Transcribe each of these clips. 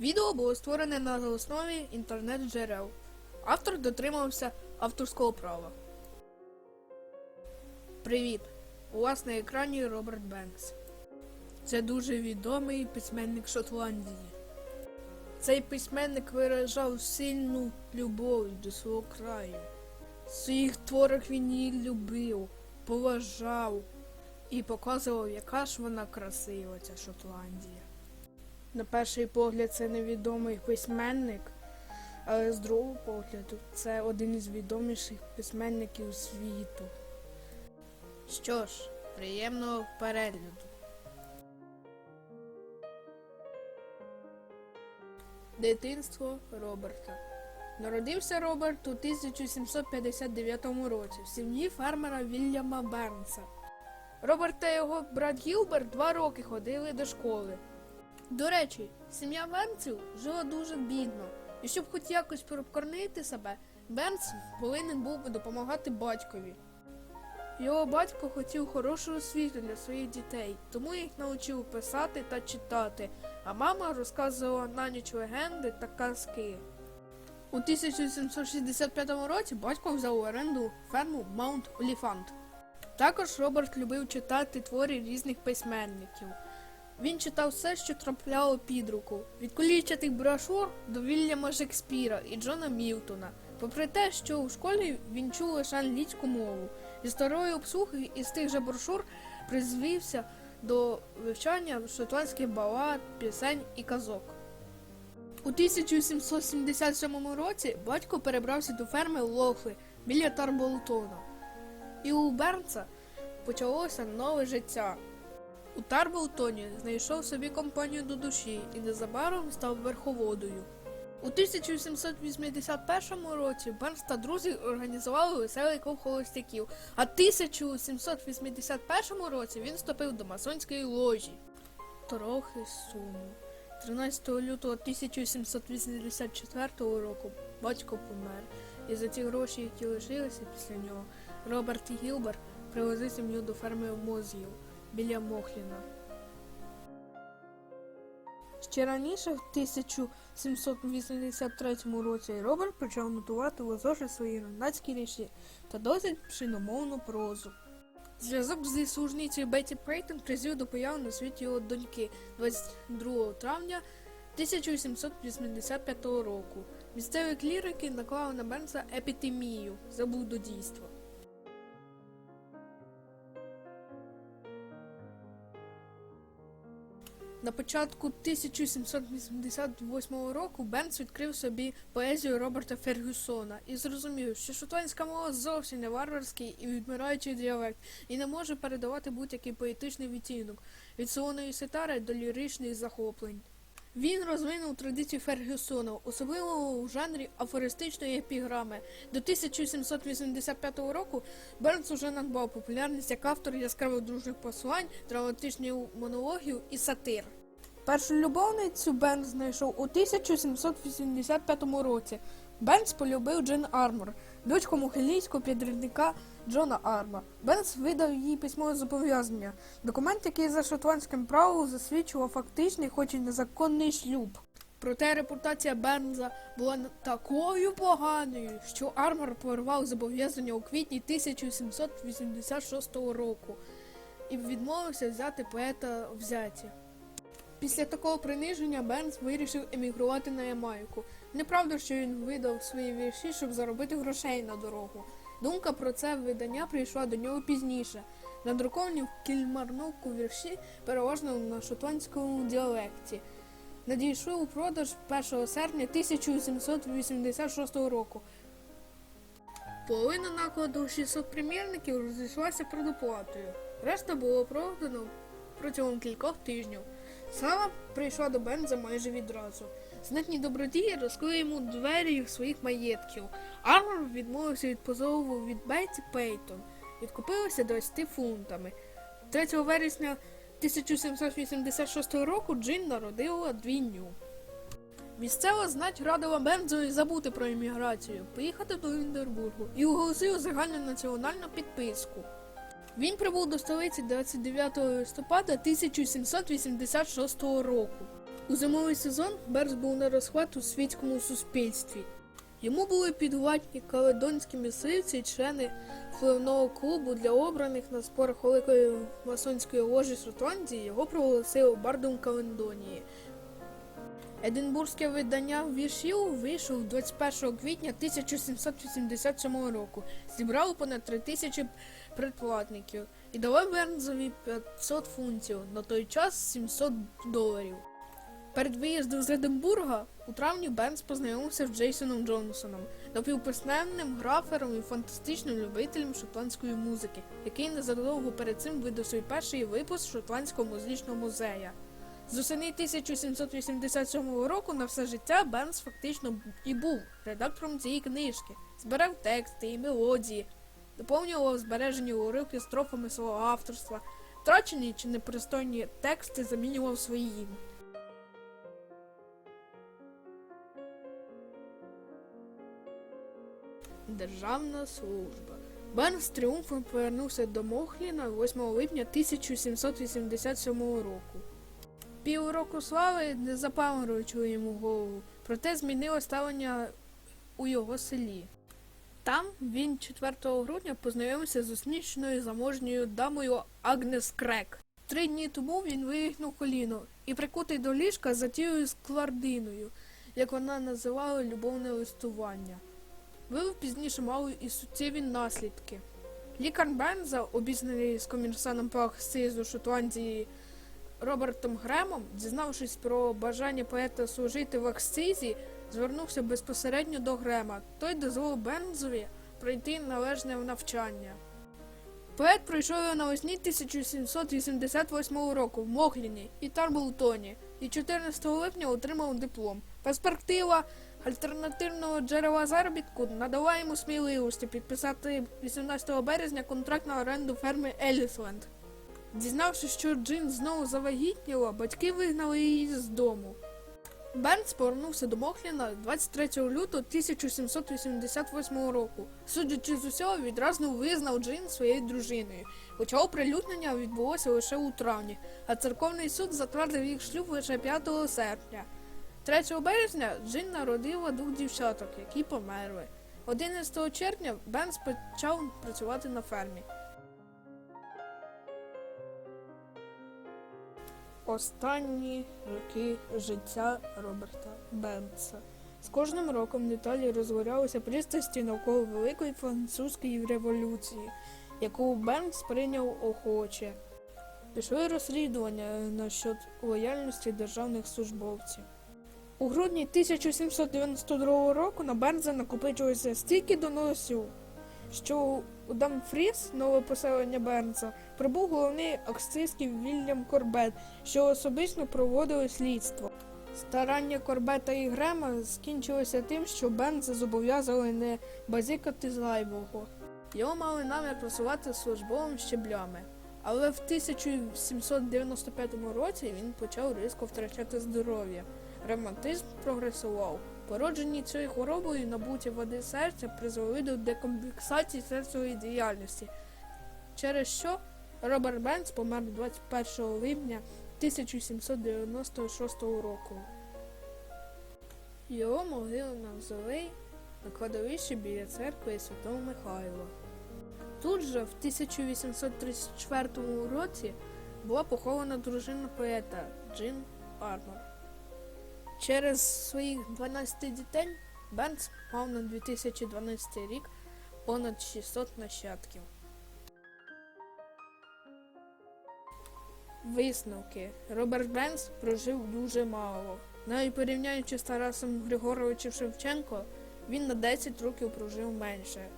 Відео було створене на основі інтернет-джерел. Автор дотримався авторського права. Привіт! У вас на екрані Роберт Бенкс. Це дуже відомий письменник Шотландії. Цей письменник виражав сильну любов до свого краю. В своїх творах він її любив, поважав і показував, яка ж вона красива, ця Шотландія. На перший погляд, це невідомий письменник, але з другого погляду, це один із відоміших письменників світу. Що ж, приємного перегляду. Дитинство Роберта. Народився Роберт у 1759 році в сім'ї фермера Вільяма Бернса. Роберт та його брат Гілберт два роки ходили до школи. До речі, сім'я Бернсів жила дуже бідно, і щоб хоч якось прокормити себе, Бернс повинен був би допомагати батькові. Його батько хотів хорошу освіту для своїх дітей, тому їх навчив писати та читати, а мама розказувала на ніч легенди та казки. У 1765 році батько взяв у оренду ферму Маунт Оліфант. Також Роберт любив читати твори різних письменників. Він читав все, що трапляло під руку, від колічатих брошур до Вільяма Шекспіра і Джона Мілтона. Попри те, що у школі він чув лише англійську мову, зі старої обсухи із тих же брошур призвівся до вивчання шотландських балад, пісень і казок. У 1777 році батько перебрався до ферми Лохли біля Тарболтона. І у Бернса почалося нове життя. У Тарболтоні знайшов собі компанію до душі і незабаром став верховодою. У 1781 році Бернс та друзі організували веселий клуб холостяків, а в 1781 році він вступив до масонської ложі. Трохи сумно. 13 лютого 1784 року батько помер, і за ті гроші, які лишилися після нього, Роберт Гілбер привезли сім'ю до ферми Мозіїв біля Мохліна. Ще раніше, в 1783 році, Роберт почав нотувати у зошит свої гранатські ріші та досить пшиномовну прозу. Зв'язок зі служницею Бетті Прейтон призвів до появи на світі його доньки 22 травня 1785 року. Місцеві клірики наклали на Бернса епідемію заблудодійства. На початку 1788 року Бернс відкрив собі поезію Роберта Фергюсона і зрозумів, що шотландська мова зовсім не варварський і відмираючий діалект, і не може передавати будь-який поетичний відтінок від солоної ситари до ліричних захоплень. Він розвинув традицію Фергюсона, особливо у жанрі афористичної епіграми. До 1785 року Бернс уже надбав популярність як автор яскравих дружних послань, драматичних монологів і сатир. Першу любовницю Бернс знайшов у 1785 році. Бернс полюбив Джен Армор, дочку мухилійського підрядника Джона Арма. Бернс видав їй письмове зобов'язання, документ, який за шотландським правом засвідчував фактичний, хоч і незаконний шлюб. Проте репутація Бернза була такою поганою, що Армор порвав зобов'язання у квітні 1786 року і відмовився взяти поета в зяті. Після такого приниження Бернс вирішив емігрувати на Ямайку. Неправда, що він видав свої вірші, щоб заробити грошей на дорогу. Думка про це видання прийшла до нього пізніше. Надруковані в кільмарновку вірші переважно на шотландському діалекті. Надійшли у продаж 1 серпня 1786 року. Половина накладу 600 примірників розійшлася предоплатою. Решта було продано протягом кількох тижнів. Слава прийшла до Бенза майже відразу. Знатні добродії розкрили йому двері своїх маєтків. Армор відмовився від позову від Бетті Пейтон. Відкупилося 20 фунтами. 3 вересня 1786 року Джин народила двійню. Місцева знать радила Бензові забути про імміграцію, поїхати до Ліндербургу і оголосив загальнонаціональну підписку. Він прибув до столиці 29 листопада 1786 року. У зимовий сезон Берс був на розхват у світському суспільстві. Йому були підвладні каледонські мисливці, члени впливного клубу для обраних на спорах Великої масонської ложі Шотландії. Його проголосили бардом Календонії. Единбурзьке видання віршів вийшов 21 квітня 1787 року. Зібрало понад 3 тисячі предплатників і дало Бернзові 500 фунтів, на той час 700 доларів. Перед виїздом з Единбурга у травні Бернс познайомився з Джейсоном Джонсоном, напівписьменним графером і фантастичним любителем шотландської музики, який незадовго перед цим видав свій перший випуск шотландського музичного музея. З осени 1787 року на все життя Бернс фактично і був редактором цієї книжки, збирав тексти і мелодії, доповнював збережені уривки строфами свого авторства, втрачені чи непристойні тексти замінював своїм. Державна служба. Берн з тріумфом повернувся до Мохліна 8 липня 1787 року. Півроку слави не запаморочили йому голову, проте змінило ставлення у його селі. Там він 4 грудня познайомився з успішною заможньою дамою Агнес Крек. Три дні тому він вивихнув коліно і прикутий до ліжка затією сквардиною, як вона називала любовне листування. Вилив пізніше мали і суттєві наслідки. Лікар Бенза, обізнаний з комірсаном по акцизу Шотландії Робертом Гремом, дізнавшись про бажання поета служити в акцизі, звернувся безпосередньо до Грема. Той дозволив Бензові пройти належне навчання. Поет пройшов його навесні 1788 року в Мохліні і Тарблтоні і 14 липня отримав диплом. Перспектива альтернативного джерела заробітку надала йому сміливості підписати 18 березня контракт на оренду ферми Елісленд. Дізнавшись, що Джин знову завагітніла, батьки вигнали її з дому. Бернс повернувся до Мохліна 23 лютого 1788 року. Судячи з усього, відразу визнав Джин своєю дружиною, хоча оприлюднення відбулося лише у травні, а церковний суд затвердив їх шлюб лише 5 серпня. 3 березня Джин народила двох дівчаток, які померли. 11 червня Бенс почав працювати на фермі. Останні роки життя Роберта Бенса. З кожним роком деталі розгорялися пристрасті навколо Великої французької революції, яку Бенкс прийняв охоче. Пішли розслідування насчет лояльності державних службовців. У грудні 1792 року на Бернза накопичилося стільки доносів, що у Дамфріс, нове поселення Бернса, прибув головний акцизький Вільям Корбет, що особисто проводили слідство. Старання Корбета і Грема скінчилося тим, що Бернса зобов'язали не базікати зайвого. Його мали намір просувати службовими щеблями. Але в 1795 році він почав різко втрачати здоров'я. Ревматизм прогресував. Породжені цією хворобою набуті води серця призвели до декомпенсації серцевої діяльності, через що Роберт Бенц помер 21 липня 1796 року. Його могилу навзовий на кладовищі біля церкви Святого Михайла. Тут же в 1834 році була похована дружина поета Джин Армор. Через своїх 12 дітей Бенц мав на 2012 рік понад 600 нащадків. Висновки. Роберт Бенц прожив дуже мало. Навіть порівняючи з Тарасом Григоровичем Шевченко, він на 10 років прожив менше.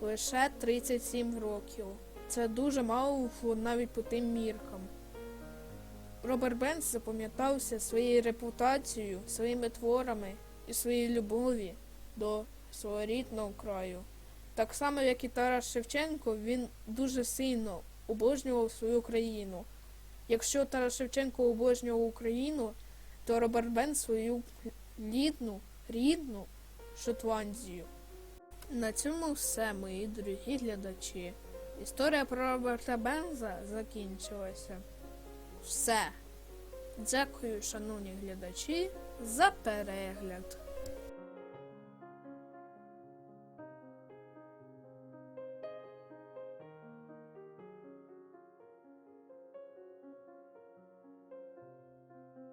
Лише 37 років. Це дуже мало навіть по тим міркам. Роберт Бенц запам'ятався своєю репутацією, своїми творами і своєю любові до свого рідного краю. Так само, як і Тарас Шевченко, він дуже сильно обожнював свою країну. Якщо Тарас Шевченко обожнював Україну, то Роберт Бенц свою рідну, рідну Шотландію. На цьому все, мої дорогі глядачі. Історія про Роберта Бенза закінчилася. Все. Дякую, шановні глядачі, за перегляд.